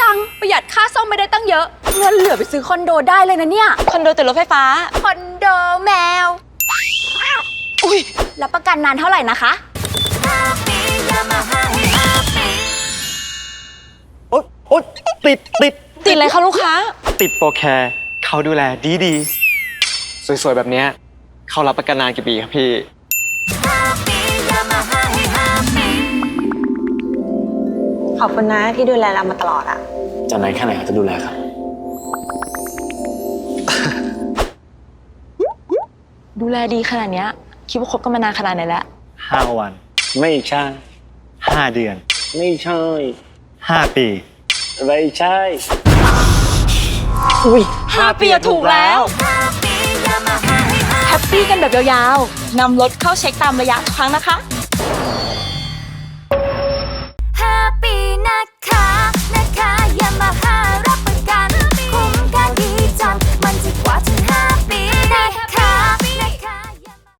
จัง ประหยัดค่าซ่อมไม่ได้ตั้งเยอะ เงินเหลือไปซื้อคอนโดได้เลยนะเนี่ย คอนโดติดรถไฟฟ้า คอนโดแมว อุ้ยรับประกันนานเท่าไหร่นะคะ โอ๊ยโอ๊ยติดติดติดอะไรคะลูกค้า ติดโปรแคร์เขาดูแลดีดี สวยๆ แบบเนี้ยเขารับประกันนานกี่ปีครับพี่ ขอบคุณนะที่ดูแลเรามาตลอดอะจะไหนแค่ไหนจะดูแลครับ ดูแลดีขนาดเนี้ย คิดว่าคบกันมานานขนาดไหนแล้วห้าวัน ไม่ใช่ ห้าเดือน ไม่ใช่ ห้าปี ไม่ใช่ห้าปีอะถูกแล้ว แฮปปี้กันแบบยาวๆนำรถเข้าเช็คตามระยะทุกครั้งนะคะ